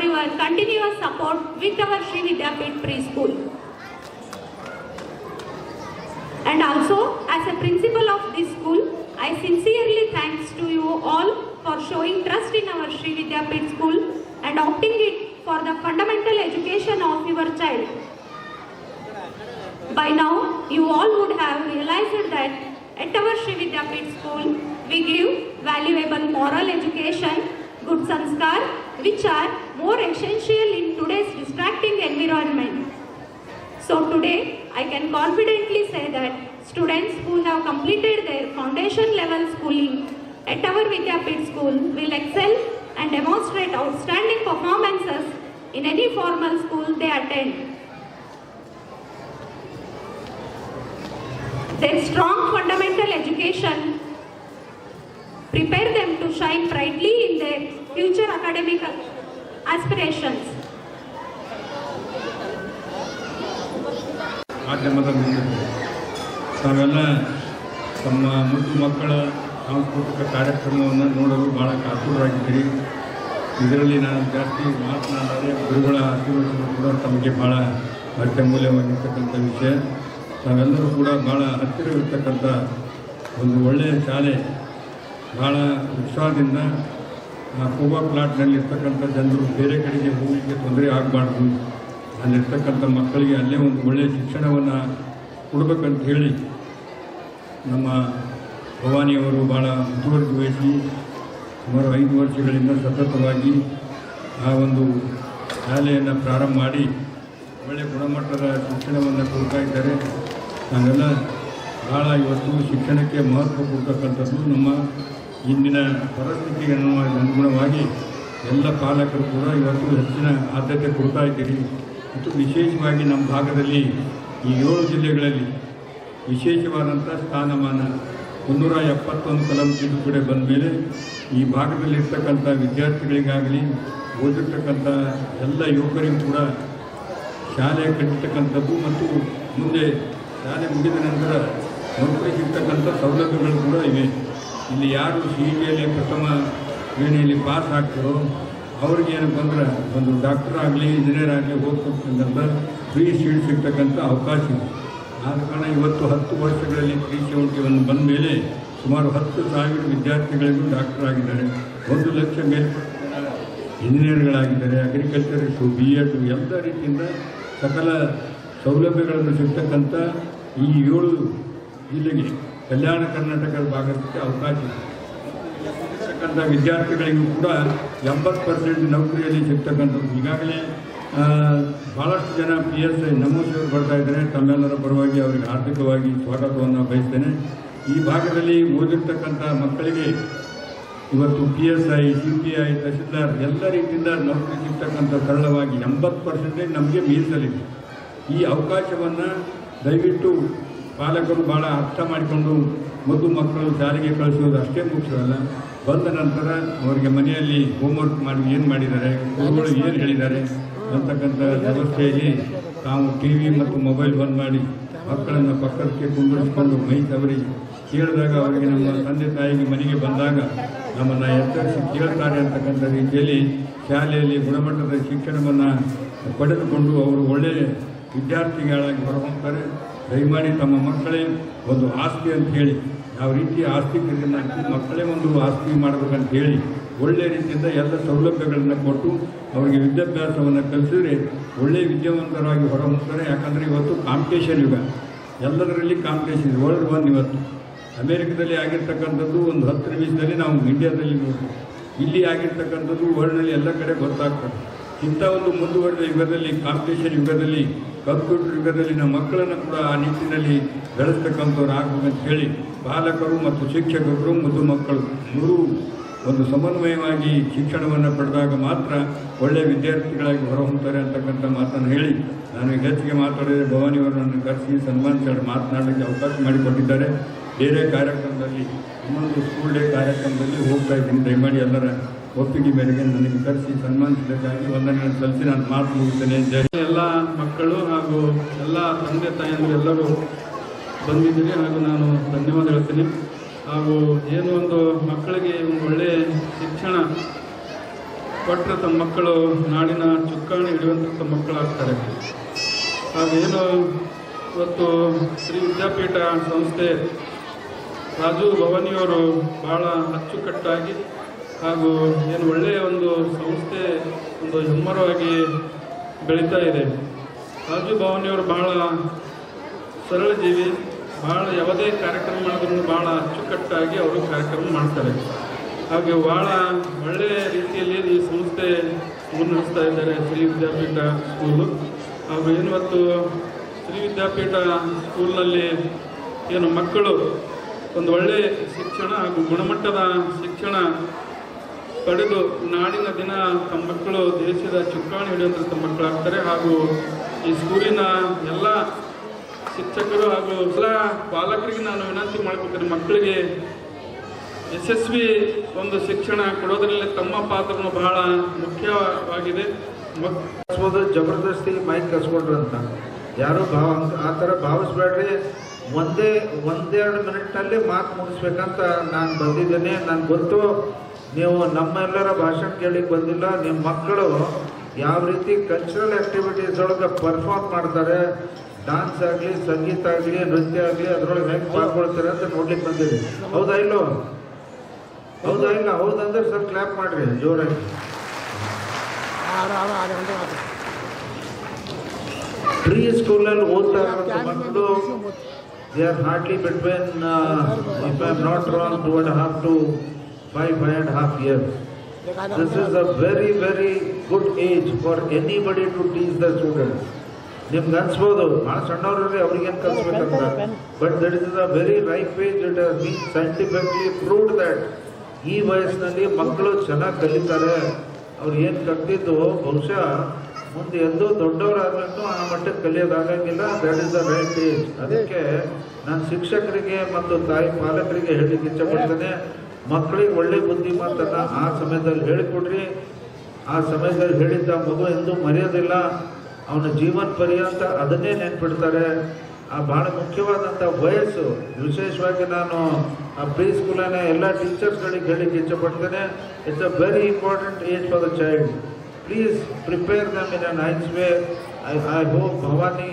for your continuous support with our Sri Vidyapit preschool. And also, as a principal of this school, I sincerely thanks to you all for showing trust in our Sri Vidyapit school and opting it for the fundamental education of your child. By now, you all would have realized that at our Sri Vidyapit school, we give valuable moral education, good sanskar, which are more essential in today's distracting environment. So today, I can confidently say that students who have completed their foundation level schooling at our Vidyapit school will excel and demonstrate outstanding performances in any formal school they attend. Their strong fundamental education prepare them to shine brightly in their future academic aspirations. ಮಾಧ್ಯಮದ ತಾವೆಲ್ಲ ತಮ್ಮ ಮುದ್ದು ಮಕ್ಕಳ ಸಾಂಸ್ಕೃತಿಕ ಕಾರ್ಯಕ್ರಮವನ್ನು ನೋಡಲು ಭಾಳ ಕಾತುರರಾಗಿದ್ದೀರಿ. ಇದರಲ್ಲಿ ನಾನು ಜಾಸ್ತಿ ಮಾತನಾಡಿದರೆ ಗುರುಗಳ ಆಶೀರ್ವಚನ ಕೂಡ ತಮಗೆ ಭಾಳ ಅತ್ಯಮೂಲ್ಯವಾಗಿರ್ತಕ್ಕಂಥ ವಿಷಯ. ತಾವೆಲ್ಲರೂ ಕೂಡ ಭಾಳ ಹತ್ತಿರವಿರ್ತಕ್ಕಂಥ ಒಂದು ಒಳ್ಳೆಯ ಶಾಲೆ ಭಾಳ ಉತ್ಸಾಹದಿಂದ ಕೂಬಾ ಪ್ಲಾಟ್ನಲ್ಲಿರ್ತಕ್ಕಂಥ ಜನರು ಬೇರೆ ಕಡೆಗೆ ಹೋಗಲಿಕ್ಕೆ ತೊಂದರೆ ಆಗಬಾರ್ದು. ಅಲ್ಲಿರ್ತಕ್ಕಂಥ ಮಕ್ಕಳಿಗೆ ಅಲ್ಲೇ ಒಂದು ಒಳ್ಳೆಯ ಶಿಕ್ಷಣವನ್ನು ಕೊಡಬೇಕಂತ ಹೇಳಿ ನಮ್ಮ ಭವಾನಿಯವರು ಭಾಳ ಮುತುವರ್ಜಿ ವಹಿಸಿ ಸುಮಾರು ಐದು ವರ್ಷಗಳಿಂದ ಸತತವಾಗಿ ಆ ಒಂದು ಶಾಲೆಯನ್ನು ಪ್ರಾರಂಭ ಮಾಡಿ ಒಳ್ಳೆಯ ಗುಣಮಟ್ಟದ ಶಿಕ್ಷಣವನ್ನು ಕೊಡ್ತಾ ಇದ್ದಾರೆ. ನಾವೆಲ್ಲ ಭಾಳ ಇವತ್ತು ಶಿಕ್ಷಣಕ್ಕೆ ಮಹತ್ವ ಕೊಡ್ತಕ್ಕಂಥದ್ದು ನಮ್ಮ ಇಂದಿನ ಪರಿಸ್ಥಿತಿಗೆ ಅನು- ಅನುಗುಣವಾಗಿ ಎಲ್ಲ ಪಾಲಕರು ಕೂಡ ಇವತ್ತು ಹೆಚ್ಚಿನ ಆದ್ಯತೆ ಕೊಡ್ತಾ ಇದ್ದೀರಿ. ಮತ್ತು ವಿಶೇಷವಾಗಿ ನಮ್ಮ ಭಾಗದಲ್ಲಿ ಈ ಏಳು ಜಿಲ್ಲೆಗಳಲ್ಲಿ ವಿಶೇಷವಾದಂಥ ಸ್ಥಾನಮಾನ ಮುನ್ನೂರ ಎಪ್ಪತ್ತೊಂದು ಕಲಂ ತಿದ್ದುಪಡಿ ಬಂದ ಮೇಲೆ ಈ ಭಾಗದಲ್ಲಿರ್ತಕ್ಕಂಥ ವಿದ್ಯಾರ್ಥಿಗಳಿಗಾಗಲಿ, ಓದಿರ್ತಕ್ಕಂಥ ಎಲ್ಲ ಯುವಕರಿಗೂ ಕೂಡ ಶಾಲೆ ಕಟ್ಟಿರ್ತಕ್ಕಂಥದ್ದು ಮತ್ತು ಮುಂದೆ ಶಾಲೆ ಮುಗಿದ ನಂತರ ನೌಕರಿ ಸಿಗ್ತಕ್ಕಂಥ ಸೌಲಭ್ಯಗಳು ಕೂಡ ಇವೆ. ಇಲ್ಲಿ ಯಾರು ಸಿ ಟಿಯಲ್ಲಿ ಪ್ರಥಮ ಶ್ರೇಣಿಯಲ್ಲಿ ಪಾಸ್ ಆಗ್ತಾರೋ ಅವ್ರಿಗೆ ಏನಪ್ಪ ಅಂದ್ರೆ ಒಂದು ಡಾಕ್ಟರ್ ಆಗಲಿ, ಇಂಜಿನಿಯರ್ ಆಗಲಿ ಹೋಗ್ತಕ್ಕಂಥ ಫ್ರೀ ಸೀಟ್ ಸಿಗ್ತಕ್ಕಂಥ ಅವಕಾಶ ಇದೆ. ಆದ ಕಾರಣ ಇವತ್ತು ಹತ್ತು ವರ್ಷಗಳಲ್ಲಿ ಫ್ರೀ ಒನ್ ಬಂದ ಮೇಲೆ ಸುಮಾರು ಹತ್ತು ಸಾವಿರ ವಿದ್ಯಾರ್ಥಿಗಳಿಗೂ ಡಾಕ್ಟರ್ ಆಗಿದ್ದಾರೆ. ಒಂದು ಲಕ್ಷ ಮೇಲ್ಪಟ್ಟ ಇಂಜಿನಿಯರ್ಗಳಾಗಿದ್ದಾರೆ ಅಗ್ರಿಕಲ್ಚರಿಸ್ಟು ಬಿ ಎಡ್ ಎಲ್ಲ ರೀತಿಯಿಂದ ಸಕಲ ಸೌಲಭ್ಯಗಳನ್ನು ಸಿಗ್ತಕ್ಕಂಥ ಈ ಏಳು ಜಿಲ್ಲೆಗೆ ಕಲ್ಯಾಣ ಕರ್ನಾಟಕದ ಭಾಗಕ್ಕೆ ಅವಕಾಶ ಇದೆ. ಸಿಗ್ತಕ್ಕಂಥ ವಿದ್ಯಾರ್ಥಿಗಳಿಗೂ ಕೂಡ ಎಂಬತ್ತು ಪರ್ಸೆಂಟ್ ನೌಕರಿಯಲ್ಲಿ ಸಿಗ್ತಕ್ಕಂಥದ್ದು. ಈಗಾಗಲೇ ಭಾಳಷ್ಟು ಜನ ಪಿ ಎಸ್ ಐ ನಮೂಸಿಯವರು ಬರ್ತಾ ಇದ್ದಾರೆ. ತಮ್ಮೆಲ್ಲರ ಪರವಾಗಿ ಅವರಿಗೆ ಆರ್ಥಿಕವಾಗಿ ಸ್ವಾಗತವನ್ನು ಬಯಸ್ತೇನೆ. ಈ ಭಾಗದಲ್ಲಿ ಓದಿರ್ತಕ್ಕಂಥ ಮಕ್ಕಳಿಗೆ ಇವತ್ತು P S I C P I tahsildar ಎಲ್ಲ ರೀತಿಯಿಂದ ನೌಕರಿ ಸಿಗ್ತಕ್ಕಂಥ ಸರಳವಾಗಿ ಎಂಬತ್ತು ಪರ್ಸೆಂಟೇಜ್ ನಮಗೆ ಮೀಸಲಿದೆ. ಈ ಅವಕಾಶವನ್ನು ದಯವಿಟ್ಟು ಪಾಲಕರು ಭಾಳ ಅರ್ಥ ಮಾಡಿಕೊಂಡು ಮೊದಲು ಮಕ್ಕಳು ಶಾಲೆಗೆ ಕಳಿಸೋದು ಅಷ್ಟೇ ಮುಖ್ಯವಲ್ಲ. ಬಂದ ನಂತರ ಅವರಿಗೆ ಮನೆಯಲ್ಲಿ ಹೋಮ್ವರ್ಕ್ ಮಾಡಿ ಏನು ಮಾಡಿದ್ದಾರೆ, ಗುರುಗಳು ಏನು ಹೇಳಿದ್ದಾರೆ ಅಂತಕ್ಕಂಥ ವ್ಯವಸ್ಥೆಯಲ್ಲಿ ತಾವು ಟಿ ವಿ ಮತ್ತು ಮೊಬೈಲ್ ಬಂದ್ ಮಾಡಿ ಮಕ್ಕಳನ್ನು ಪಕ್ಕಕ್ಕೆ ಕುಂದಿರಿಸಿಕೊಂಡು ಮೈ ತವರಿ ಕೇಳಿದಾಗ ಅವರಿಗೆ ನಮ್ಮ ತಂದೆ ತಾಯಿಗೆ ಮನೆಗೆ ಬಂದಾಗ ನಮ್ಮನ್ನು ಎತ್ತರಿಸಿ ಕೇಳ್ತಾರೆ ಅಂತಕ್ಕಂಥ ರೀತಿಯಲ್ಲಿ ಶಾಲೆಯಲ್ಲಿ ಗುಣಮಟ್ಟದ ಶಿಕ್ಷಣವನ್ನು ಪಡೆದುಕೊಂಡು ಅವರು ಒಳ್ಳೆಯ ವಿದ್ಯಾರ್ಥಿಗಳಾಗಿ ಹೊರಹೊಮ್ತಾರೆ. ದಯಮಾಡಿ ತಮ್ಮ ಮಕ್ಕಳೇ ಒಂದು ಆಸ್ತಿ ಅಂತ ಹೇಳಿ, ಯಾವ ರೀತಿ ಆಸ್ತಿ ಖರೀದಿ ಮಕ್ಕಳೇ ಒಂದು ಆಸ್ತಿ ಮಾಡಬೇಕಂತ ಹೇಳಿ ಒಳ್ಳೆಯ ರೀತಿಯಿಂದ ಎಲ್ಲ ಸೌಲಭ್ಯಗಳನ್ನು ಕೊಟ್ಟು ಅವರಿಗೆ ವಿದ್ಯಾಭ್ಯಾಸವನ್ನು ಕಲಿಸಿದ್ರೆ ಒಳ್ಳೆಯ ವಿದ್ಯಾವಂತರಾಗಿ ಹೊರಹೊಮ್ತಾರೆ. ಯಾಕಂದರೆ ಇವತ್ತು ಕಾಂಪಿಟೇಷನ್ ಯುಗ. ಎಲ್ಲದರಲ್ಲಿ ಕಾಂಪಿಟೇಷನ್ ವರ್ಲ್ಡ್ ಒನ್ ಇವತ್ತು. ಅಮೇರಿಕದಲ್ಲಿ ಆಗಿರ್ತಕ್ಕಂಥದ್ದು ಒಂದು ಹತ್ತು ನಿಮಿಷದಲ್ಲಿ ನಾವು ಇಂಡಿಯಾದಲ್ಲಿ ನೋಡ್ತೀವಿ. ಇಲ್ಲಿ ಆಗಿರ್ತಕ್ಕಂಥದ್ದು ವರ್ಲ್ಡ್ನಲ್ಲಿ ಎಲ್ಲ ಕಡೆ ಗೊತ್ತಾಗ್ತದೆ. ಇಂಥ ಒಂದು ಮುಂದುವರೆದ ಯುಗದಲ್ಲಿ ಕಾಂಪಿಟೇಷನ್ ಯುಗದಲ್ಲಿ ಕಂಪ್ಯೂಟರ್ ಯುಗದಲ್ಲಿ ನಮ್ಮ ಮಕ್ಕಳನ್ನು ಕೂಡ ಆ ನಿಟ್ಟಿನಲ್ಲಿ ಬೆಳೆಸ್ತಕ್ಕಂಥವ್ರು ಆಗ್ಬೇಕಂತ ಹೇಳಿ ಪಾಲಕರು ಮತ್ತು ಶಿಕ್ಷಕರು ಮತ್ತು ಮಕ್ಕಳು ಮೂರು ಒಂದು ಸಮನ್ವಯವಾಗಿ ಶಿಕ್ಷಣವನ್ನು ಪಡೆದಾಗ ಮಾತ್ರ ಒಳ್ಳೆಯ ವಿದ್ಯಾರ್ಥಿಗಳಾಗಿ ಹೊರಹೊಮ್ಮುತ್ತಾರೆ ಅಂತಕ್ಕಂಥ ಮಾತನ್ನು ಹೇಳಿ ನಾನು ಹೆಚ್ಚಿಗೆ ಮಾತಾಡಿದರೆ ಭವಾನಿಯವರನ್ನು ಕರೆಸಿ ಸನ್ಮಾನಿಸಿ ಮಾತನಾಡಲಿಕ್ಕೆ ಅವಕಾಶ ಮಾಡಿಕೊಟ್ಟಿದ್ದಾರೆ. ಬೇರೆ ಕಾರ್ಯಕ್ರಮದಲ್ಲಿ ಇನ್ನೊಂದು ಸ್ಕೂಲ್ ಡೇ ಕಾರ್ಯಕ್ರಮದಲ್ಲಿ ಹೋಗ್ತಾ ಇದ್ದೀನಿ. ದಯಮಾಡಿ ಎಲ್ಲರ ಒಪ್ಪಿಗೆ ಮೇರೆಗೆ ನನಗೆ ಕರೆಸಿ ಸನ್ಮಾನಿಸಿದ್ದಕ್ಕಾಗಿ ವಂದನೆಗಳನ್ನು ಸಲ್ಲಿಸಿ ನಾನು ಮಾತು ಮುಗಿಸ್ತೇನೆ ಜೈ ಎಲ್ಲ ಮಕ್ಕಳು ಹಾಗೂ ಎಲ್ಲ ತಂದೆ ತಾಯಿಯಂದರು ಎಲ್ಲರೂ ಬಂದಿದ್ದೀರಿ ಹಾಗೂ ನಾನು ಧನ್ಯವಾದ ಹೇಳ್ತೀನಿ. ಹಾಗೂ ಏನು ಒಂದು ಮಕ್ಕಳಿಗೆ ಒಂದು ಒಳ್ಳೆಯ ಶಿಕ್ಷಣ ಕೊಟ್ಟರೆ ತಮ್ಮ ಮಕ್ಕಳು ನಾಡಿನ ಚುಕ್ಕಾಣಿ ಹಿಡಿಯುವಂಥ ಮಕ್ಕಳಾಗ್ತಾರೆ. ಹಾಗೇನು ಇವತ್ತು ಶ್ರೀ ವಿದ್ಯಾಪೀಠ ಸಂಸ್ಥೆ ರಾಜು ಭವಾನಿಯವರು ಭಾಳ ಅಚ್ಚುಕಟ್ಟಾಗಿ ಹಾಗೂ ಏನು ಒಳ್ಳೆಯ ಒಂದು ಸಂಸ್ಥೆ, ಒಂದು ಹೆಮ್ಮರವಾಗಿ ಬೆಳೀತಾ ಇದೆ. ರಾಜು ಭವಾನಿಯವರು ಬಹಳ ಸರಳ ಜೀವಿ. ಭಾಳ ಯಾವುದೇ ಕಾರ್ಯಕ್ರಮ ಮಾಡಿದ್ರು ಭಾಳ ಅಚ್ಚುಕಟ್ಟಾಗಿ ಅವರು ಕಾರ್ಯಕ್ರಮ ಮಾಡ್ತಾರೆ. ಹಾಗೆ ಭಾಳ ಒಳ್ಳೆಯ ರೀತಿಯಲ್ಲಿ ಈ ಸಂಸ್ಥೆ ಮುನ್ನಡೆಸ್ತಾ ಇದ್ದಾರೆ ಶ್ರೀ ವಿದ್ಯಾಪೀಠ ಸ್ಕೂಲು. ಹಾಗೂ ಏನಿವತ್ತು ಶ್ರೀ ವಿದ್ಯಾಪೀಠ ಸ್ಕೂಲ್ನಲ್ಲಿ ಏನು ಮಕ್ಕಳು ಒಂದು ಒಳ್ಳೆಯ ಶಿಕ್ಷಣ ಹಾಗೂ ಗುಣಮಟ್ಟದ ಶಿಕ್ಷಣ ಪಡೆದು ನಾಡಿನ ದಿನ ತಮ್ಮ ಮಕ್ಕಳು ದೇಶದ ಚುಕ್ಕಾಣಿ ಹಿಡಿಯುವಂಥ ಮಕ್ಕಳಾಗ್ತಾರೆ ಹಾಗೂ ಈ ಸ್ಕೂಲಿನ ಎಲ್ಲ ಶಿಕ್ಷಕರು ಹಾಗೂ ಎಲ್ಲ ಪಾಲಕರಿಗೆ ನಾನು ವಿನಂತಿ ಮಾಡ್ಬೇಕಾದ್ರೆ ಮಕ್ಕಳಿಗೆ ಯಶಸ್ವಿ ಒಂದು ಶಿಕ್ಷಣ ಕೊಡೋದ್ರಲ್ಲಿ ತಮ್ಮ ಪಾತ್ರನು ಬಹಳ ಮುಖ್ಯವಾಗಿದೆ. ಜಬರ್ದಸ್ತಿ ಮೈಕ್ ಕಸ್ಕೊಂಡ್ರು ಅಂತ. ಯಾರು ಭಾವ, ಆ ಥರ ಭಾವಿಸ್ಬೇಡ್ರಿ. ಒಂದೇ, ಒಂದೆರಡು ಮಿನಿಟ್ನಲ್ಲಿ ಮಾತು ಮುಗಿಸ್ಬೇಕಂತ ನಾನು ಬಂದಿದ್ದೇನೆ. ನನಗೆ ಗೊತ್ತು ನೀವು ನಮ್ಮೆಲ್ಲರ ಭಾಷಣ ಕೇಳಿಕ್ಕೆ ಬಂದಿಲ್ಲ ನಿಮ್ಮ ಮಕ್ಕಳು ಯಾವ ರೀತಿ ಕಲ್ಚರಲ್ ಆ್ಯಕ್ಟಿವಿಟೀಸ್ ಒಳಗೆ ಪರ್ಫಾರ್ಮ್ ಮಾಡ್ತಾರೆ ಡಾನ್ಸ್ ಆಗಲಿ, ಸಂಗೀತ ಆಗಲಿ, ನೃತ್ಯ ಆಗಲಿ, ಅದರೊಳಗೆ ಹೆಂಗೆ ಪಾಲ್ಗೊಳ್ತಾರೆ ಅಂತ ನೋಡ್ಲಿಕ್ಕೆ ಬಂದಿರಿ. ಹೌದಾ ಇಲ್ಲೋ? ಹೌದಾ ಇಲ್ಲ? ಹೌದಂದ್ರೆ ಸರ್ ಕ್ಲಾಪ್ ಮಾಡಿರಿ, ಜೋರಾಗಿ. ಪ್ರೀ ಸ್ಕೂಲಲ್ಲಿ ಓದ್ತಾ ಇರುವಂಥ ಮಕ್ಕಳು they are hardly between if I am not wrong two and half to five and a half years. This is a very very good age for anybody to teach the students. ನಿಮ್ಗೆ ಅನ್ಸ್ಬೋದು ಭಾಳ ಸಣ್ಣವ್ರಲ್ಲಿ ಅವ್ರಿಗೇನು ಕಲಿಸ್ಬೇಕಂತ? But that is a very right age it has been scientifically proved that ಈ ವಯಸ್ಸಿನಲ್ಲಿ ಮಕ್ಕಳು ಚೆನ್ನಾಗಿ ಕಲಿತಾರೆ. ಅವ್ರು ಏನು ಕಲ್ತಿದ್ದು ಬಹುಶಃ ಮುಂದೆ ಎಂದೂ ದೊಡ್ಡವರಾದ್ರೂ ಆ ಮಟ್ಟಕ್ಕೆ ಕಲಿಯೋದಾಗಂಗಿಲ್ಲ that is the right age ಅದಕ್ಕೆ ನಾನು ಶಿಕ್ಷಕರಿಗೆ ಮತ್ತು ತಾಯಿ ಪಾಲಕರಿಗೆ ಹೇಳಲಿಕ್ಕೆ ಇಚ್ಛಪಡ್ತೇನೆ ಮಕ್ಕಳಿಗೆ ಒಳ್ಳೆ ಬುದ್ಧಿ ಮಾತನ್ನು ಆ ಸಮಯದಲ್ಲಿ ಹೇಳಿಕೊಡ್ರಿ. ಆ ಸಮಯದಲ್ಲಿ ಹೇಳಿದ್ದ ಮಗು ಎಂದೂ ಮರೆಯೋದಿಲ್ಲ. ಅವನ ಜೀವನ ಪರ್ಯಂತ ಅದನ್ನೇ ನೆನ್ಪಿಡ್ತಾರೆ. ಆ ಭಾಳ ಮುಖ್ಯವಾದಂಥ ವಯಸ್ಸು. ವಿಶೇಷವಾಗಿ ನಾನು ಆ ಪ್ರೀ ಸ್ಕೂಲನ್ನೇ ಎಲ್ಲ ಟೀಚರ್ಸ್ಗಳಿಗೆ ಹೇಳಿಕ್ಕೆ ಇಚ್ಛಪಡ್ತೇನೆ. It's a very important age for the child please prepare them in a way I I hope Bhavani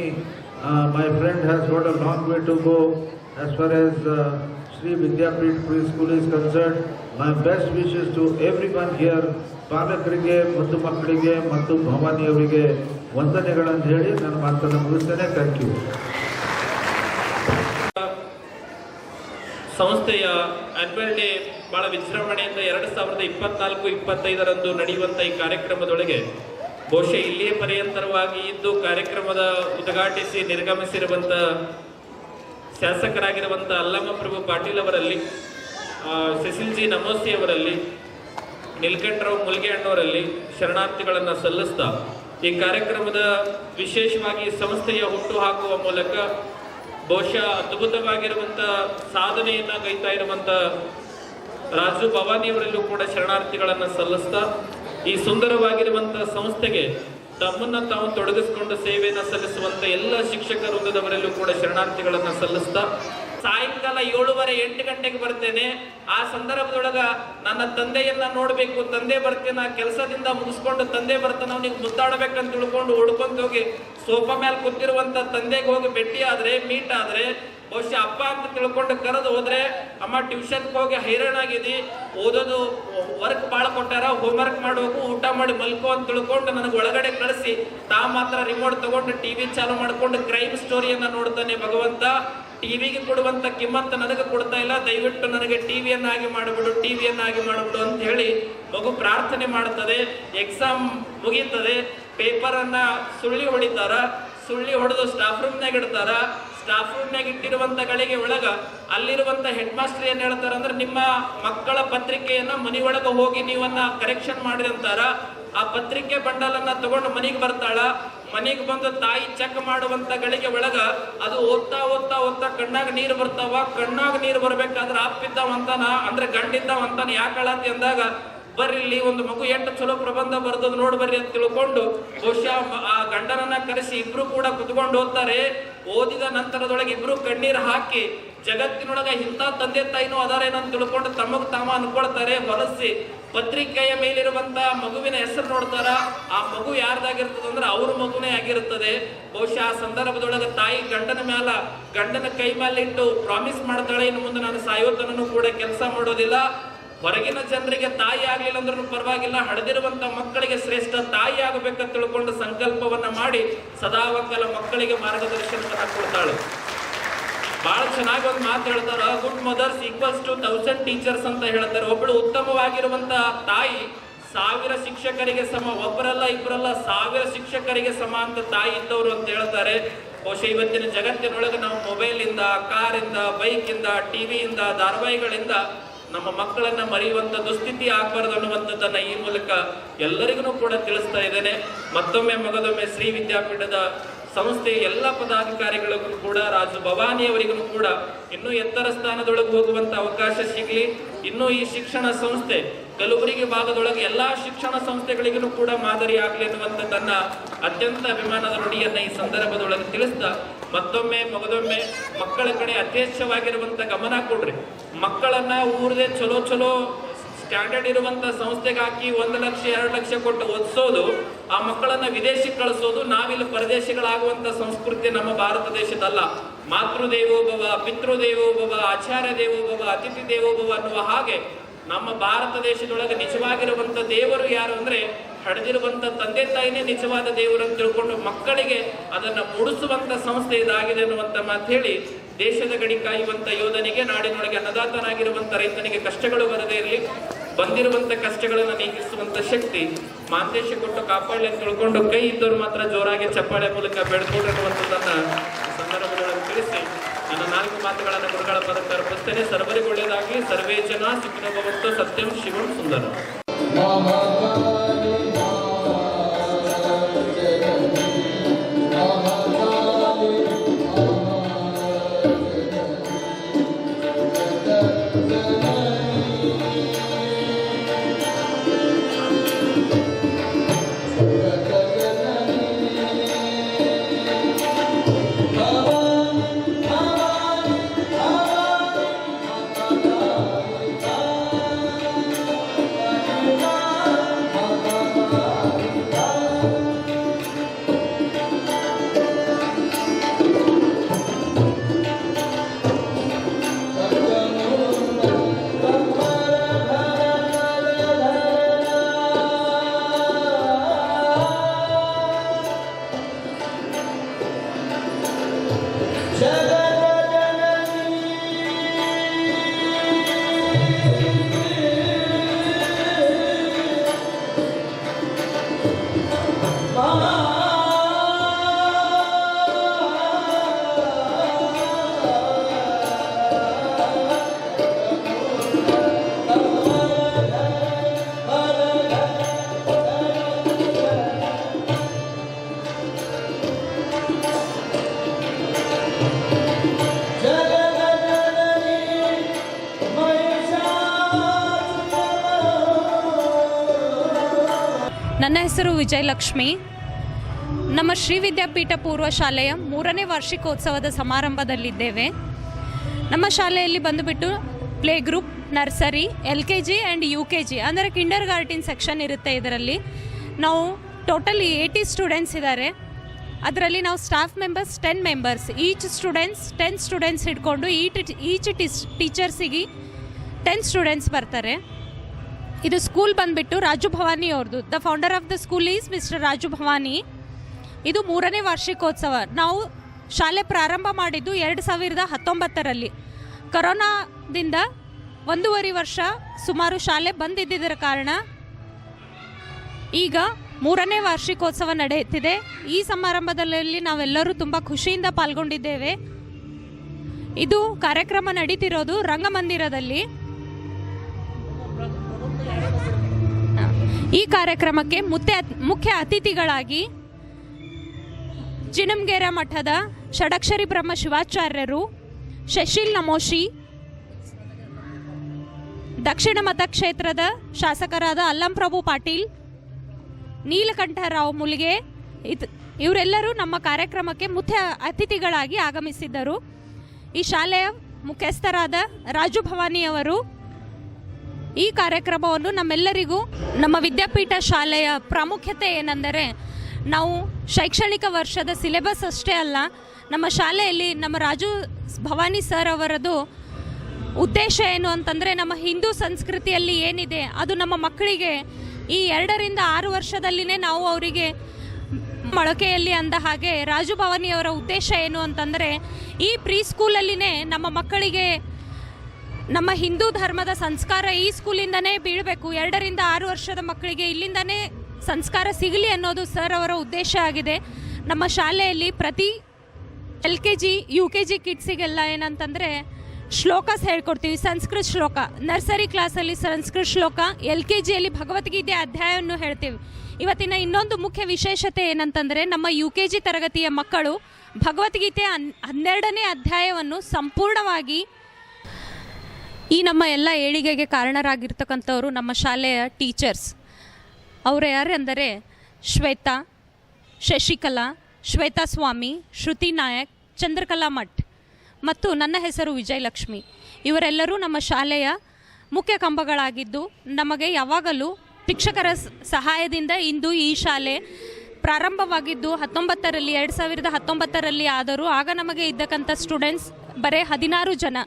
my friend has got a long way to go as far as Shri Vidyapeeth Preschool is concerned, concerned best best to one here ಪಾಲಕರಿಗೆ ಮತ್ತು ಮಕ್ಕಳಿಗೆ ಮತ್ತು ಭವಾನಿಯವರಿಗೆ ವಂದನೆಗಳನ್ನು ಹೇಳಿ ನನ್ನ ಮಾತನ್ನು ಮುಗಿಸ್ತೇನೆ. Thank you ಸಂಸ್ಥೆಯ ಆನ್ವಲ್ ಡೇ ಬಹಳ ವಿಜೃಂಭಣೆಯಿಂದ ಎರಡು ಸಾವಿರದ ಇಪ್ಪತ್ನಾಲ್ಕು ಇಪ್ಪತ್ತೈದರಂದು ನಡೆಯುವಂಥ ಈ ಕಾರ್ಯಕ್ರಮದೊಳಗೆ ಬಹುಶಃ ಇಲ್ಲಿಯೇ ಪರ್ಯಂತರವಾಗಿ ಇದ್ದು ಕಾರ್ಯಕ್ರಮದ ಉದ್ಘಾಟಿಸಿ ನಿರ್ಗಮಿಸಿರುವಂಥ ಶಾಸಕರಾಗಿರುವಂಥ ಅಲ್ಲಮ್ಮ ಪ್ರಭು ಪಾಟೀಲ್ ಅವರಲ್ಲಿ ಸೆಸಿಲ್ ಜಿ ನಮೋಸಿ ಅವರಲ್ಲಿ ನಿಲ್ಕಂಠರಾವ್ ಮುಲ್ಗೆ ಅಣ್ಣವರಲ್ಲಿ ಶರಣಾರ್ಥಿಗಳನ್ನು ಸಲ್ಲಿಸ್ತಾ ಈ ಕಾರ್ಯಕ್ರಮದ ವಿಶೇಷವಾಗಿ ಸಂಸ್ಥೆಯ ಹುಟ್ಟು ಹಾಕುವ ಮೂಲಕ ಬಹುಶಃ ಅದ್ಭುತವಾಗಿರುವಂಥ ಸಾಧನೆಯನ್ನ ಗೈತಾ ಇರುವಂಥ ರಾಜು ಭವಾನಿಯವರಲ್ಲೂ ಕೂಡ ಶರಣಾರ್ಥಿಗಳನ್ನು ಸಲ್ಲಿಸ್ತಾ ಈ ಸುಂದರವಾಗಿರುವಂಥ ಸಂಸ್ಥೆಗೆ ತಮ್ಮನ್ನ ತಾವು ತೊಡಗಿಸಿಕೊಂಡು ಸೇವೆಯನ್ನು ಸಲ್ಲಿಸುವಂತ ಎಲ್ಲ ಶಿಕ್ಷಕ ವೃಂದದವರಲ್ಲೂ ಕೂಡ ಶರಣಾರ್ಥಿಗಳನ್ನು ಸಲ್ಲಿಸ್ತಾ ಸಾಯಂಕಾಲ ಏಳುವರೆ ಎಂಟು ಗಂಟೆಗೆ ಬರ್ತೇನೆ. ಆ ಸಂದರ್ಭದೊಳಗ ನನ್ನ ತಂದೆಯನ್ನ ನೋಡ್ಬೇಕು. ತಂದೆ ಬರ್ತೇನೆ. ಕೆಲಸದಿಂದ ಮುಗಿಸ್ಕೊಂಡು ತಂದೆ ಬರ್ತಾನ. ಅವನಿಗೆ ಮುದ್ದಾಡ್ಬೇಕಂತ ತಿಳ್ಕೊಂಡು ಹುಡ್ಕೊಂತ ಹೋಗಿ ಸೋಫಾ ಮೇಲೆ ಕೂತಿರುವಂತ ತಂದೆಗೆ ಹೋಗಿ ಭೇಟಿ ಆದ್ರೆ ಮೀಟ್ ಆದ್ರೆ ಬಹುಶಃ ಅಪ್ಪ ಅಂತ ತಿಳ್ಕೊಂಡು ಕರೆದು ಹೋದ್ರೆ, ಅಮ್ಮ ಟ್ಯೂಷನ್ಗೆ ಹೋಗಿ ಹೈರಾಣಾಗಿದೆ ಓದೋದು ವರ್ಕ್ ಭಾಳ ಕೊಟ್ಟಾರ ಹೋಮ್ವರ್ಕ್ ಮಾಡೋಕು ಊಟ ಮಾಡಿ ಮಲ್ಕೋ ಅಂತ ತಿಳ್ಕೊಂಡು ನನಗೆ ಒಳಗಡೆ ಕಳಿಸಿ. ತಾ ಮಾತ್ರ ರಿಮೋಟ್ ತಗೊಂಡು ಟಿವಿ ಚಾಲು ಮಾಡ್ಕೊಂಡು ಕ್ರೈಮ್ ಸ್ಟೋರಿಯನ್ನ ನೋಡ್ತಾನೆ ಭಗವಂತ. ಟಿವಿಗೆ ಕೊಡುವಂತ ಕಿಮ್ಮತ್ತ ನನಗೆ ಕೊಡ್ತಾ ಇಲ್ಲ. ದಯವಿಟ್ಟು ನನಗೆ ಟಿವಿಯನ್ನಾಗಿ ಮಾಡಿಬಿಡು ಟಿವಿಯನ್ನಾಗಿ ಮಾಡಿಬಿಡು ಅಂತ ಹೇಳಿ ಮಗು ಪ್ರಾರ್ಥನೆ ಮಾಡುತ್ತದೆ ಎಕ್ಸಾಮ್ ಮುಗೀತದೆ. ಪೇಪರ್ ಅನ್ನ ಸುಳ್ಳಿ ಹೊಡಿತಾರ. ಸುಳ್ಳಿ ಹೊಡೆದು ಸ್ಟಾಫ್ ರೂಮ್ನಾಗ ಇಡ್ತಾರ. ಸ್ಟಾಫ್ ರೂಮ್ನಾಗ ಇಟ್ಟಿರುವಂತ ಗಳಿಗೆ ಒಳಗ ಅಲ್ಲಿರುವಂತ ಹೆಡ್ ಮಾಸ್ಟರ್ ಏನ್ ಹೇಳ್ತಾರ ಅಂದ್ರೆ ನಿಮ್ಮ ಮಕ್ಕಳ ಪತ್ರಿಕೆಯನ್ನು ಮನೆ ಒಳಗೆ ಹೋಗಿ ನೀವನ್ನ ಕರೆಕ್ಷನ್ ಮಾಡಿದಂತಾರ ಆ ಪತ್ರಿಕೆ ಬಂಡಲನ್ನ ತಗೊಂಡು ಮನೆಗೆ ಬರ್ತಾಳ. ಮನೆಗೆ ಬಂದು ತಾಯಿ ಚೆಕ್ ಮಾಡುವಂತ ಗಳಿಗೆ ಒಳಗ ಅದು ಓದ್ತಾ ಓದ್ತಾ ಓದ್ತಾ ಕಣ್ಣಾಗ ನೀರು ಬರ್ತಾವ. ಕಣ್ಣಾಗ ನೀರು ಬರ್ಬೇಕಾದ್ರೆ ಅಪ್ಪಿದ್ದಾವಂತಾನ ಅಂದ್ರೆ ಗಂಡಿದ್ದಾವಂತಾನ ಯಾಕಳ ಅಂತ ಅಂದಾಗ, ಬರ್ರಿ ಒಂದು ಮಗು ಎಂಟು ಚಲೋ ಪ್ರಬಂಧ ಬರ್ದದ್ ನೋಡ್ ಬರ್ರಿ ಅಂತ ತಿಳ್ಕೊಂಡು ಬಹುಶಃ ಆ ಗಂಡನನ್ನ ಕರೆಸಿ ಇಬ್ರು ಕೂಡ ಕುತ್ಕೊಂಡು ಓದ್ತಾರೆ. ಓದಿದ ನಂತರದೊಳಗೆ ಇಬ್ರು ಕಣ್ಣೀರು ಹಾಕಿ ಜಗತ್ತಿನೊಳಗೆ ಇಂಥ ತಂದೆ ತಾಯಿನೂ ಅದಾರೇನಂತ ತಿಳ್ಕೊಂಡು ತಮಗ್ ತಾಮ ಅನ್ಕೊಳ್ತಾರೆ, ಹೊಲಸಿ. ಪತ್ರಿಕೆಯ ಮೇಲಿರುವಂತ ಮಗುವಿನ ಹೆಸರು ನೋಡ್ತಾರ, ಆ ಮಗು ಯಾರ್ದಾಗಿರ್ತದೆ ಅಂದ್ರೆ ಅವ್ರ ಮಗುನೇ ಆಗಿರುತ್ತದೆ. ಬಹುಶಃ ಆ ಸಂದರ್ಭದೊಳಗ ತಾಯಿ ಗಂಡನ ಮ್ಯಾಲ ಗಂಡನ ಕೈ ಮೇಲೆ ಇಟ್ಟು ಪ್ರಾಮಿಸ್ ಮಾಡ್ತಾಳೆ, ಇನ್ನು ಮುಂದೆ ನಾನು ಸಾಯೋತನೂ ಕೂಡ ಕೆಲಸ ಮಾಡೋದಿಲ್ಲ. ಹೊರಗಿನ ಜನರಿಗೆ ತಾಯಿ ಆಗ್ಲಿಲ್ಲ ಅಂದ್ರೂ ಪರವಾಗಿಲ್ಲ, ಹಡೆದಿರುವಂತ ಮಕ್ಕಳಿಗೆ ಶ್ರೇಷ್ಠ ತಾಯಿ ಆಗಬೇಕಂತ ತಿಳ್ಕೊಂಡು ಸಂಕಲ್ಪವನ್ನ ಮಾಡಿ ಸದಾವಕಾಲ ಮಕ್ಕಳಿಗೆ ಮಾರ್ಗದರ್ಶನ ಕೊಡ್ತಾಳೆ. ಬಹಳ ಚೆನ್ನಾಗಿ ಒಂದು ಮಾತು ಹೇಳ್ತಾರ good mothers equals to thousand teachers ಅಂತ ಹೇಳ್ತಾರೆ. ಒಬ್ಬಳು ಉತ್ತಮವಾಗಿರುವಂತ ತಾಯಿ ಸಾವಿರ ಶಿಕ್ಷಕರಿಗೆ ಸಮ, ಒಬ್ಬರಲ್ಲ ಇಬ್ಬರಲ್ಲ ಸಾವಿರ ಶಿಕ್ಷಕರಿಗೆ ಸಮ ಅಂತ ತಾಯಿ ಇದ್ದವರು ಅಂತ ಹೇಳ್ತಾರೆ. ಬಹುಶಃ ಇವತ್ತಿನ ಜಗತ್ತಿನೊಳಗೆ ನಾವು ಮೊಬೈಲ್ ಇಂದ ಕಾರಿಂದ ಬೈಕ್ ಇಂದ ಟಿವಿಯಿಂದ ಧಾರಾವಾಹಿಗಳಿಂದ ನಮ್ಮ ಮಕ್ಕಳನ್ನ ಮರೆಯುವಂತ ದುಸ್ಥಿತಿ ಆಗಬಾರ್ದು ಅನ್ನುವಂಥದ್ದನ್ನ ಈ ಮೂಲಕ ಎಲ್ಲರಿಗೂ ಕೂಡ ತಿಳಿಸ್ತಾ ಇದ್ದೇನೆ. ಮತ್ತೊಮ್ಮೆ ಮಗದೊಮ್ಮೆ ಶ್ರೀ ವಿದ್ಯಾಪೀಠದ ಸಂಸ್ಥೆಯ ಎಲ್ಲ ಪದಾಧಿಕಾರಿಗಳಿಗೂ ಕೂಡ, ರಾಜು ಭವಾನಿಯವರಿಗೂ ಕೂಡ ಇನ್ನೂ ಎತ್ತರ ಸ್ಥಾನದೊಳಗೆ ಹೋಗುವಂತ ಅವಕಾಶ ಸಿಗಲಿ. ಇನ್ನೂ ಈ ಶಿಕ್ಷಣ ಸಂಸ್ಥೆ, ಕಲಬುರಗಿ ಭಾಗದೊಳಗೆ ಎಲ್ಲಾ ಶಿಕ್ಷಣ ಸಂಸ್ಥೆಗಳಿಗೂ ಕೂಡ ಮಾದರಿ ಆಗಲಿ ಅನ್ನುವಂಥದ್ದನ್ನ ಅತ್ಯಂತ ಅಭಿಮಾನದ ನುಡಿಯನ್ನ ಈ ಸಂದರ್ಭದೊಳಗೆ ತಿಳಿಸ್ತಾ ಮತ್ತೊಮ್ಮೆ ಮಗದೊಮ್ಮೆ ಮಕ್ಕಳ ಕಡೆ ಯಥೇಚ್ಛವಾಗಿರುವಂಥ ಗಮನ ಕೊಡ್ರಿ. ಮಕ್ಕಳನ್ನ ಊರದೇ ಚಲೋ ಚಲೋ ಸ್ಟ್ಯಾಂಡರ್ಡ್ ಇರುವಂತ ಸಂಸ್ಥೆಗೆ ಹಾಕಿ ಒಂದು ಲಕ್ಷ, ಎರಡು ಲಕ್ಷ ಕೊಟ್ಟು ಓದಿಸೋದು ಆ ಮಕ್ಕಳನ್ನ ವಿದೇಶಕ್ಕೆ ಕಳಿಸೋದು ನಾವಿಲ್ಲಿ ಪರದೇಶಿಗಳಾಗುವಂತ ಸಂಸ್ಕೃತಿ ನಮ್ಮ ಭಾರತ ದೇಶದಲ್ಲ ಮಾತೃದೇವೋಭವ, ಪಿತೃದೇವೋಭವ, ಆಚಾರ್ಯ ದೇವೋಭವ, ಅತಿಥಿ ದೇವೋಭವ ಅನ್ನುವ ಹಾಗೆ ನಮ್ಮ ಭಾರತ ದೇಶದೊಳಗೆ ನಿಜವಾಗಿರುವಂತ ದೇವರು ಯಾರು ಅಂದ್ರೆ ಹಡೆದಿರುವಂತ ತಂದೆ ತಾಯಿನೇ ನಿಜವಾದ ದೇವರು ಅಂತ ತಿಳ್ಕೊಂಡು ಮಕ್ಕಳಿಗೆ ಅದನ್ನ ಮೂಡಿಸುವಂತ ಸಂಸ್ಥೆ ಇದಾಗಿದೆ ಅನ್ನುವಂತ ಮಾತು ಹೇಳಿ ದೇಶದ ಗಡಿ ಕಾಯುವಂಥ ಯೋಧನಿಗೆ, ನಾಡಿನೊಳಗೆ ಅನ್ನದಾತನಾಗಿರುವಂತ ರೈತನಿಗೆ ಕಷ್ಟಗಳು ಬರದೇ ಇರಲಿ ಬಂದಿರುವಂಥ ಕಷ್ಟಗಳನ್ನು ನೀಗಿಸುವಂತ ಶಕ್ತಿ ಮಾಂತೇಶ ಕೊಟ್ಟು ಕಾಪಾಡಲಿ ಅಂತ ತಿಳ್ಕೊಂಡು ಕೈ ಇದ್ದವರು ಮಾತ್ರ ಜೋರಾಗಿ ಚಪ್ಪಾಳೆ ಮೂಲಕ ಬೆಳೆದ್ಕೊಡ್ರಿ ಸಂದರ್ಭಗಳನ್ನು ತಿಳಿಸಿ. ನಾಲ್ಕು ಮಾತುಗಳನ್ನು ಗುರುಗಳ ಪದಕ್ಕೆ ಅರ್ಪಿಸ್ತೇನೆ ಸರ್ವರಿಗೂ ಒಳ್ಳೆಯದಾಗಲಿ. ಸರ್ವೇ ಜನ ಸುಖಿನೋ ಭವಂತು ಸತ್ಯಂ ಶಿವಂ ಸುಂದರ. ನನ್ನ ಹೆಸರು ವಿಜಯಲಕ್ಷ್ಮಿ. ನಮ್ಮ ಶ್ರೀ ವಿದ್ಯಾಪೀಠ ಪೂರ್ವ ಶಾಲೆಯ ಮೂರನೇ ವಾರ್ಷಿಕೋತ್ಸವದ ಸಮಾರಂಭದಲ್ಲಿದ್ದೇವೆ. ನಮ್ಮ ಶಾಲೆಯಲ್ಲಿ ಬಂದುಬಿಟ್ಟು play group nursery, L K G and U K G ಅಂದರೆ ಕಿಂಡರ್ ಗಾರ್ಟಿನ್ ಸೆಕ್ಷನ್ ಇರುತ್ತೆ ಇದರಲ್ಲಿ. ನಾವು ಟೋಟಲ್ ಏಯ್ಟಿ ಸ್ಟೂಡೆಂಟ್ಸ್ ಇದ್ದಾರೆ. ಅದರಲ್ಲಿ ನಾವು staff members ten members. Each students ten students ಹಿಡ್ಕೊಂಡು ಈಟ್ ಈಚ್ ಟೀಚರ್ಸಿಗೆ ಟೆನ್ ಸ್ಟೂಡೆಂಟ್ಸ್ ಬರ್ತಾರೆ. ಇದು ಸ್ಕೂಲ್ ಬಂದ್ಬಿಟ್ಟು ರಾಜು ಭವಾನಿ ಅವ್ರದ್ದು the founder of the school is mister Raju Bhavani. ಇದು ಮೂರನೇ ವಾರ್ಷಿಕೋತ್ಸವ. ನಾವು ಶಾಲೆ ಪ್ರಾರಂಭ ಮಾಡಿದ್ದು ಎರಡು ಸಾವಿರದ ಹತ್ತೊಂಬತ್ತರಲ್ಲಿ. ಕೊರೋನಾದಿಂದ ಒಂದೂವರೆ ವರ್ಷ ಸುಮಾರು ಶಾಲೆ ಬಂದಿದ್ದರ ಕಾರಣ ಈಗ ಮೂರನೇ ವಾರ್ಷಿಕೋತ್ಸವ ನಡೆಯುತ್ತಿದೆ. ಈ ಸಮಾರಂಭದಲ್ಲಿ ನಾವೆಲ್ಲರೂ ತುಂಬ ಖುಷಿಯಿಂದ ಪಾಲ್ಗೊಂಡಿದ್ದೇವೆ. ಇದು ಕಾರ್ಯಕ್ರಮ ನಡೀತಿರೋದು ರಂಗಮಂದಿರದಲ್ಲಿ. ಈ ಕಾರ್ಯಕ್ರಮಕ್ಕೆ ಮುಖ್ಯ ಮುಖ್ಯ ಅತಿಥಿಗಳಾಗಿ ಚಿಣಂಗೇರ ಮಠದ ಷಡಕ್ಷರಿ ಬ್ರಹ್ಮ ಶಿವಾಚಾರ್ಯರು, ಶಶಿಲ್ ನಮೋಶಿ, ದಕ್ಷಿಣ ಮತಕ್ಷೇತ್ರದ ಶಾಸಕರಾದ ಅಲ್ಲಂಪ್ರಭು ಪಾಟೀಲ್ ನೀಲಕಂಠರಾವ್ ಮುಲ್ಗೆ, ಇತ್, ಇವರೆಲ್ಲರೂ ನಮ್ಮ ಕಾರ್ಯಕ್ರಮಕ್ಕೆ ಮುಖ್ಯ ಅತಿಥಿಗಳಾಗಿ ಆಗಮಿಸಿದ್ದರು. ಈ ಶಾಲೆಯ ಮುಖ್ಯಸ್ಥರಾದ ರಾಜು ಭವಾನಿಯವರು ಈ ಕಾರ್ಯಕ್ರಮವನ್ನು ನಮ್ಮೆಲ್ಲರಿಗೂ ನಮ್ಮ ವಿದ್ಯಾಪೀಠ ಶಾಲೆಯ ಪ್ರಾಮುಖ್ಯತೆ ಏನೆಂದರೆ, ನಾವು ಶೈಕ್ಷಣಿಕ ವರ್ಷದ ಸಿಲೆಬಸ್ ಅಷ್ಟೇ ಅಲ್ಲ, ನಮ್ಮ ಶಾಲೆಯಲ್ಲಿ ನಮ್ಮ ರಾಜು ಭವಾನಿ ಸರ್ ಅವರದು ಉದ್ದೇಶ ಏನು ಅಂತಂದರೆ, ನಮ್ಮ ಹಿಂದೂ ಸಂಸ್ಕೃತಿಯಲ್ಲಿ ಏನಿದೆ, ಅದು ನಮ್ಮ ಮಕ್ಕಳಿಗೆ ಈ ಎರಡರಿಂದ ಆರು ವರ್ಷದಲ್ಲಿನೇ ನಾವು ಅವರಿಗೆ ಮೊಳಕೆಯಲ್ಲಿ ಅಂದ ಹಾಗೆ ರಾಜು ಭವಾನಿಯವರ ಉದ್ದೇಶ ಏನು ಅಂತಂದರೆ, ಈ ಪ್ರೀ ಸ್ಕೂಲಲ್ಲಿನೇ ನಮ್ಮ ಮಕ್ಕಳಿಗೆ ನಮ್ಮ ಹಿಂದೂ ಧರ್ಮದ ಸಂಸ್ಕಾರ ಈ ಸ್ಕೂಲಿಂದನೇ ಬೀಳಬೇಕು. ಎರಡರಿಂದ ಆರು ವರ್ಷದ ಮಕ್ಕಳಿಗೆ ಇಲ್ಲಿಂದನೇ ಸಂಸ್ಕಾರ ಸಿಗಲಿ ಅನ್ನೋದು ಸರ್ ಅವರ ಉದ್ದೇಶ ಆಗಿದೆ. ನಮ್ಮ ಶಾಲೆಯಲ್ಲಿ ಪ್ರತಿ L K G, U K G ಕಿಡ್ಸಿಗೆಲ್ಲ ಏನಂತಂದರೆ ಶ್ಲೋಕಸ್ ಹೇಳ್ಕೊಡ್ತೀವಿ, ಸಂಸ್ಕೃತ ಶ್ಲೋಕ. ನರ್ಸರಿ ಕ್ಲಾಸಲ್ಲಿ ಸಂಸ್ಕೃತ ಶ್ಲೋಕ, ಎಲ್ ಕೆ ಜಿಯಲ್ಲಿ ಭಗವದ್ಗೀತೆ ಅಧ್ಯಾಯವನ್ನು ಹೇಳ್ತೀವಿ. ಇವತ್ತಿನ ಇನ್ನೊಂದು ಮುಖ್ಯ ವಿಶೇಷತೆ ಏನಂತಂದರೆ ನಮ್ಮ ಯು ಕೆ ಜಿ ತರಗತಿಯ ಮಕ್ಕಳು ಭಗವದ್ಗೀತೆ ಹನ್, ಹನ್ನೆರಡನೇ ಅಧ್ಯಾಯವನ್ನು ಸಂಪೂರ್ಣವಾಗಿ ಈ ನಮ್ಮ ಎಲ್ಲ ಏಳಿಗೆಗೆ ಕಾರಣರಾಗಿರ್ತಕ್ಕಂಥವರು ನಮ್ಮ ಶಾಲೆಯ ಟೀಚರ್ಸ್. ಅವರು ಯಾರೆಂದರೆ ಶ್ವೇತಾ, ಶಶಿಕಲಾ, ಶ್ವೇತಾ ಸ್ವಾಮಿ, ಶ್ರುತಿ ನಾಯಕ್, ಚಂದ್ರಕಲಾ ಮಠ್ ಮತ್ತು ನನ್ನ ಹೆಸರು ವಿಜಯಲಕ್ಷ್ಮಿ. ಇವರೆಲ್ಲರೂ ನಮ್ಮ ಶಾಲೆಯ ಮುಖ್ಯ ಕಂಬಗಳಾಗಿದ್ದು ನಮಗೆ ಯಾವಾಗಲೂ ಶಿಕ್ಷಕರ ಸಹಾಯದಿಂದ ಇಂದು ಈ ಶಾಲೆ ಪ್ರಾರಂಭವಾಗಿದ್ದು ಹತ್ತೊಂಬತ್ತರಲ್ಲಿ, ಎರಡು ಸಾವಿರದ ಹತ್ತೊಂಬತ್ತರಲ್ಲಿ ಆದರೂ ಆಗ ನಮಗೆ ಇದ್ದಕ್ಕಂಥ ಸ್ಟೂಡೆಂಟ್ಸ್ ಬರೀ ಹದಿನಾರು ಜನ.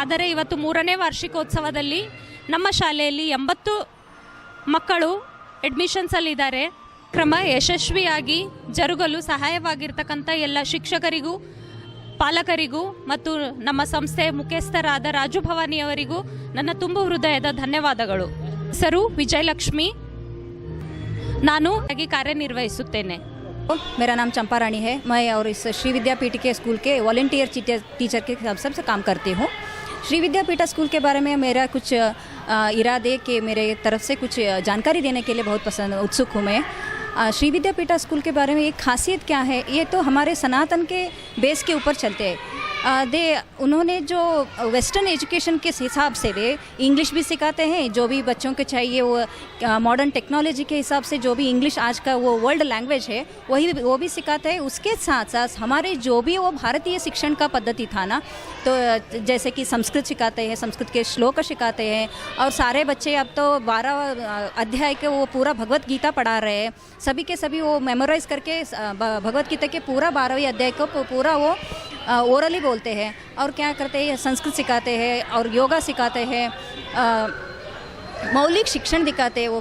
ಆದರೆ ಇವತ್ತು ಮೂರನೇ ವಾರ್ಷಿಕೋತ್ಸವದಲ್ಲಿ ನಮ್ಮ ಶಾಲೆಯಲ್ಲಿ ಎಂಬತ್ತು ಮಕ್ಕಳು ಅಡ್ಮಿಷನ್ಸಲ್ಲಿದ್ದಾರೆ ಕ್ರಮ ಯಶಸ್ವಿಯಾಗಿ ಜರುಗಲು ಸಹಾಯವಾಗಿರ್ತಕ್ಕಂಥ ಎಲ್ಲ ಶಿಕ್ಷಕರಿಗೂ, ಪಾಲಕರಿಗೂ ಮತ್ತು ನಮ್ಮ ಸಂಸ್ಥೆ ಮುಖ್ಯಸ್ಥರಾದ ರಾಜು ಭವಾನಿಯವರಿಗೂ ನನ್ನ ತುಂಬು ಹೃದಯದ ಧನ್ಯವಾದಗಳು. ಸರು ವಿಜಯಲಕ್ಷ್ಮಿ ನಾನು ಆಗಿ ಕಾರ್ಯನಿರ್ವಹಿಸುತ್ತೇನೆ मेरा नाम चंपा रानी है मैं और इस श्री विद्यापीठ के स्कूल के वॉल्टियर टीचर के सब से काम करती हूँ श्री विद्यापीठ स्कूल के बारे में मेरा कुछ अ, इरादे कि मेरे तरफ से कुछ जानकारी देने के लिए बहुत पसंद उत्सुक हूँ मैं अ, श्री विद्यापीठा स्कूल के बारे में एक खासियत क्या है ये तो हमारे सनातन के बेस के ऊपर चलते हैं अ, दे, उन्होंने जो वेस्टर्न एजुकेशन के हिसाब से वे इंग्लिश भी सिखाते हैं, जो भी बच्चों के चाहिए, वो मॉडर्न टेक्नोलॉजी के हिसाब से जो भी इंग्लिश आज का वो वर्ल्ड लैंग्वेज है, वही वो भी सिखाते हैं। उसके साथ साथ हमारे जो भी वो भारतीय शिक्षण का पद्धति था ना तो जैसे कि संस्कृत सिखाते हैं, संस्कृत के श्लोक सिखाते हैं, और सारे बच्चे अब तो बारह अध्याय के वो पूरा भगवत गीता पढ़ा रहे हैं। सभी के सभी वो मेमोराइज करके भगवत गीता के पूरा बारहवीं अध्याय को पूरा वो ओरली बोलते हैं और क्या करते हैं संस्कृत सिखाते हैं और योगा सिखाते हैं मौलिक शिक्षण दिखाते हैं वो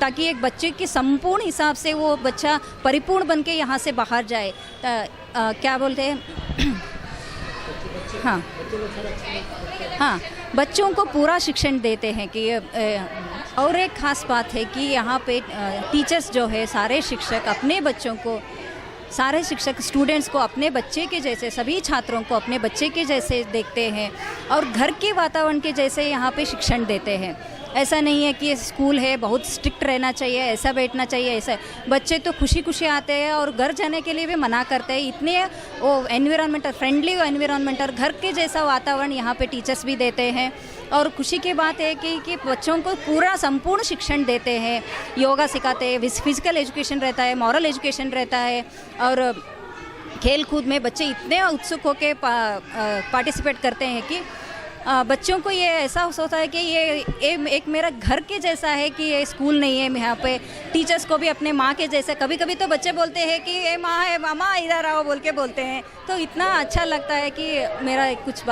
ताकि एक बच्चे के संपूर्ण हिसाब से वो बच्चा परिपूर्ण बन के यहाँ से बाहर जाए। अ, क्या बोलते हैं? हाँ। हाँ बच्चों को पूरा शिक्षण देते हैं कि और एक ख़ास बात है कि यहाँ पे टीचर्स जो है सारे शिक्षक अपने बच्चों को सारे शिक्षक स्टूडेंट्स को अपने बच्चे के जैसे, सभी छात्रों को अपने बच्चे के जैसे देखते हैं और घर के वातावरण के जैसे यहाँ पे शिक्षण देते हैं। ऐसा नहीं है कि स्कूल है बहुत स्ट्रिक्ट रहना चाहिए ऐसा बैठना चाहिए ऐसा। बच्चे तो खुशी खुशी आते हैं और घर जाने के लिए भी मना करते हैं। इतने वो एनवायरमेंटल फ्रेंडली एनवायरमेंटल घर के जैसा वातावरण यहाँ पे टीचर्स भी देते हैं। और खुशी की बात है कि, कि बच्चों को पूरा संपूर्ण शिक्षण देते हैं। योगा सिखाते हैं फ़िज़िकल एजुकेशन रहता है मॉरल एजुकेशन रहता है और खेल कूद में बच्चे इतने उत्सुक होकर पा, पार्टिसिपेट करते हैं कि बच्चों को ये ऐसा होता है कि ये, एक मेरा घर के जैसा है कि ये स्कूल नहीं है यहाँ पे टीचर्स को भी अपने माँ के जैसे। कभी कभी तो बच्चे बोलते हैं कि ये माँ है मामा इधर आओ बोल के बोलते हैं। तो इतना अच्छा लगता है कि मेरा कुछ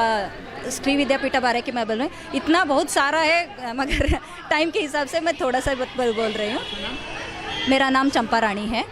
श्री विद्यापीठा बारे के मैं बोलूँ इतना बहुत सारा है मगर टाइम के हिसाब से मैं थोड़ा सा बोल रही हूँ। मेरा नाम चंपा रानी है।